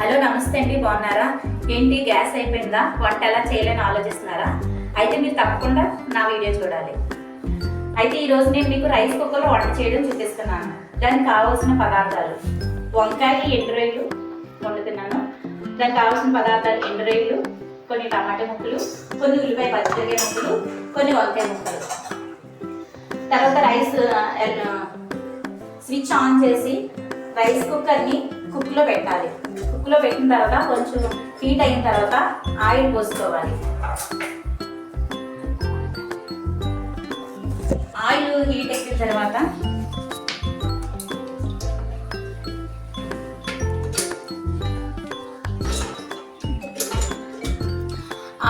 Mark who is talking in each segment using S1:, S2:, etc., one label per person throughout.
S1: Hello నమస్తే అండి బాగున్నారా? ఏంటి గ్యాస్ అయిపోయిందా? వంట ఎలా చేయాలని ఆలోచిస్తున్నారా? అయితే మీరు తప్పకుండా నా వీడియో చూడాలి. అయితే ఈరోజు నేను మీకు రైస్ కుక్కర్లో వంట చేయడం చూపిస్తున్నాను. దానికి కావాల్సిన పదార్థాలు. వంకాయ ఎండు రొయ్యలు వండుతున్నాను దానికి కావాల్సిన పదార్థాలు ఎండు రొయ్యలు కొన్ని టమాటా ముక్కలు కొన్ని ఉల్లిపాయ పచ్చిమిరకాయ ముక్కలు కొన్ని వంకాయ ముక్కలు. తర్వాత రైస్ స్విచ్ ఆన్ చేసి రైస్ కుక్కర్ని కుక్లో పెట్టాలి. కుక్లో పెట్టిన తర్వాత కొంచెం హీట్ అయిన తర్వాత ఆయిల్ పోసుకోవాలి. ఆయిల్ హీట్ ఎక్కిన తర్వాత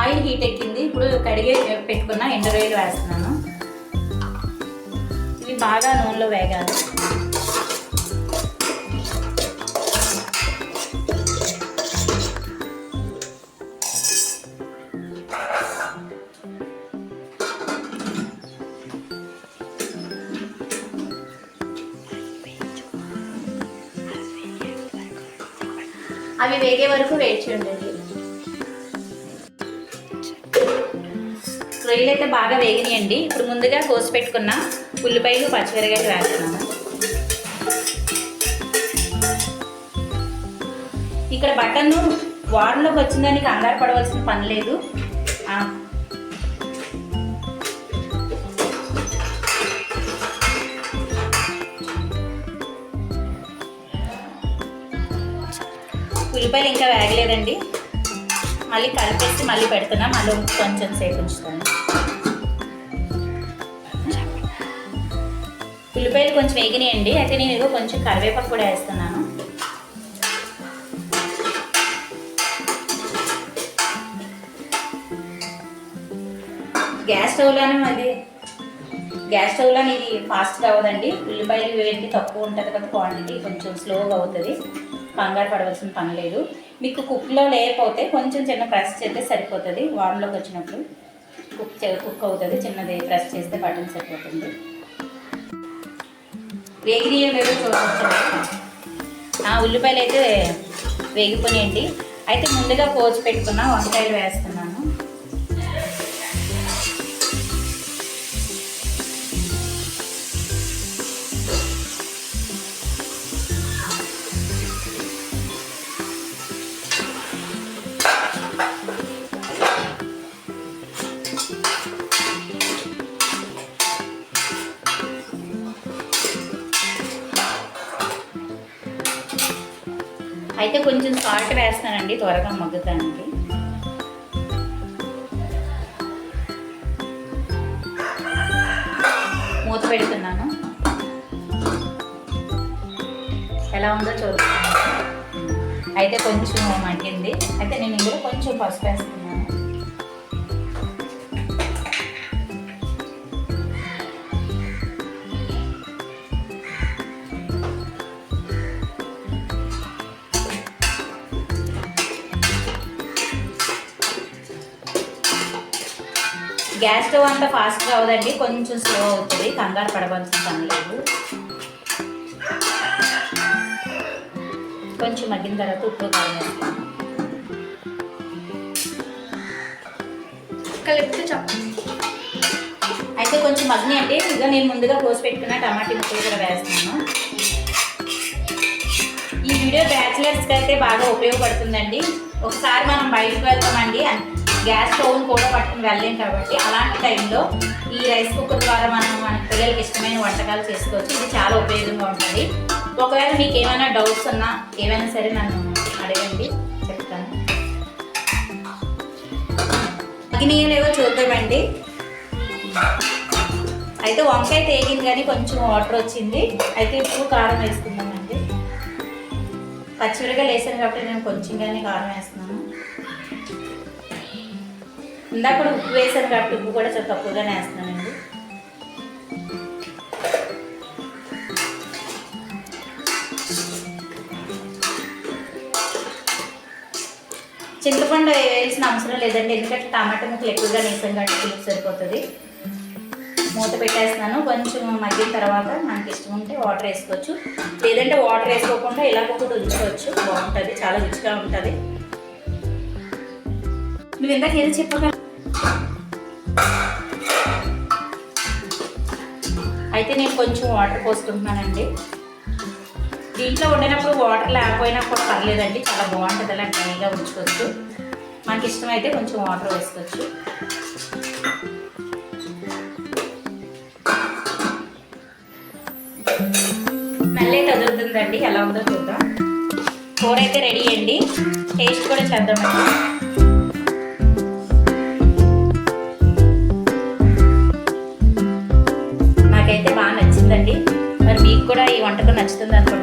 S1: ఆయిల్ హీట్ ఎక్కింది. ఇప్పుడు కడిగే పెట్టుకున్న ఎండు వేస్తున్నాను. ఇవి బాగా నూనెలో వేగాలి. అవి వేగే వరకు వెయిట్ చేయండి. రొయ్యలు అయితే బాగా వేగినాయండి. ఇప్పుడు ముందుగా కోసి పెట్టుకున్న ఉల్లిపాయలు పచ్చిమిరకాయలు వేస్తున్నాను. ఇక్కడ బటన్ వారంలోకి వచ్చిందానికి కంగారు పడవలసిన పని లేదు. ఉల్లిపాయలు ఇంకా వేగలేదండి. మళ్ళీ కలిపేసి మళ్ళీ పెడుతున్నా. మళ్ళీ కొంచెం సేపు ఉంచుతాను. ఉల్లిపాయలు కొంచెం వేగినాయండి. అయితే నేను ఇదిగో కొంచెం కరివేపాకు కూడా వేస్తున్నాను. గ్యాస్ స్టవ్లోనే మళ్ళీ గ్యాస్ స్టవ్లో ఇది ఫాస్ట్గా అవ్వదండి. ఉల్లిపాయలు వేడికి తక్కువ ఉంటుంది కదా క్వాంటిటీ కొంచెం స్లోగా అవుతుంది. కంగారు పడవలసిన పని లేదు. మీకు కుక్లో లేకపోతే కొంచెం చిన్న ప్రెస్ చేస్తే సరిపోతుంది. వారంలోకి వచ్చినప్పుడు కుక్ చే కుక్ అవుతుంది. చిన్నది ప్రెస్ చేస్తే బటన్ సరిపోతుంది. వేగినాయో లేదో చూడవచ్చు ఆ ఉల్లిపాయలు అయితే వేగిపోయాయండి అయితే ముందుగా కోచి పెట్టుకున్న వంకాయలు వేస్తున్నాను. అయితే కొంచెం సాల్ట్ వేస్తానండి త్వరగా మగ్గుతానికి. మూత పెడుతున్నాను. ఎలా ఉందో చూస్తాను అయితే కొంచెం మగ్గింది. అయితే నేను ఇందులో కొంచెం పసుపు వేస్తున్నాను. గ్యాస్ స్టవ్ అంతా ఫాస్ట్గా అవదండి కొంచెం స్లో అవుతుంది. కంగారు పడవలసిన పని లేదు. కొంచెం మగ్గిన తర్వాత ఉప్పు కారం
S2: కలిపితే చెప్పండి.
S1: అయితే కొంచెం మగ్ని అంటే ఇక నేను ముందుగా కోసి పెట్టుకున్న టమాటీ ముక్కలు కూడా వేస్తున్నాను ఈ వీడియో బ్యాచిలర్స్కి అయితే బాగా ఉపయోగపడుతుందండి. ఒకసారి మనం బయటకు వెళ్తామండి గ్యాస్ స్టవ్ని కూడా పట్టుకుని వెళ్ళలేం కాబట్టి అలాంటి టైంలో ఈ రైస్ కుక్కర్ ద్వారా మనం మన పిల్లలకి ఇష్టమైన వంటకాలు చేసుకోవచ్చు. ఇది చాలా ఉపయోగంగా ఉంటుంది. ఒకవేళ మీకు ఏమైనా డౌట్స్ ఉన్నా ఏమైనా సరే నన్ను అడగండి. చెప్తాను. అగ్నియలేవో చూద్దామండి. అయితే వంకాయ తేగింది కానీ కొంచెం వాటర్ వచ్చింది. అయితే ఇప్పుడు కారం వేసుకుందామండి. పచ్చిమిరకాయలు వేసాను కాబట్టి నేను కొంచెం కానీ కారం వేస్తున్నాను. ఇందాక కూడా ఉప్పు వేసాను కాబట్టి ఉప్పు కూడా చాలా తక్కువగానే వేస్తున్నానండి. చింతపండు వేయాల్సిన అవసరం లేదండి ఎందుకంటే టమాటా ముక్కలు ఎక్కువగా వేసాం కాబట్టి పులుపు సరిపోతుంది. మూత పెట్టేస్తున్నాను కొంచెం మగ్గిన తర్వాత మనకి ఇష్టం ఉంటే వాటర్ వేసుకోవచ్చు. లేదంటే వాటర్ వేసుకోకుండా ఇలా కూడా ఉంచుకోవచ్చు. బాగుంటుంది చాలా రుచిగా ఉంటుంది. నువ్వు ఇందాక ఏదో చెప్పగలవు కొంచెం వాటర్ పోసుకుంటున్నానండి. దీంట్లో వండినప్పుడు వాటర్ లేకపోయినా కూడా పర్లేదండి చాలా బాగుంటుంది అలా డ్రైగా ఉంచుకోవచ్చు. మనకి ఇష్టమైతే కొంచెం వాటర్ వేసుకోవచ్చు. మళ్ళీ కదులుతుందండి ఎలా ఉందో చూద్దాం. కూర అయితే రెడీ అండి. టేస్ట్ కూడా చేద్దామండి. నాకైతే బాగా నచ్చిందండి మరి మీకు కూడా ఈ వంటకం నచ్చుతుంది అనుకుంటాను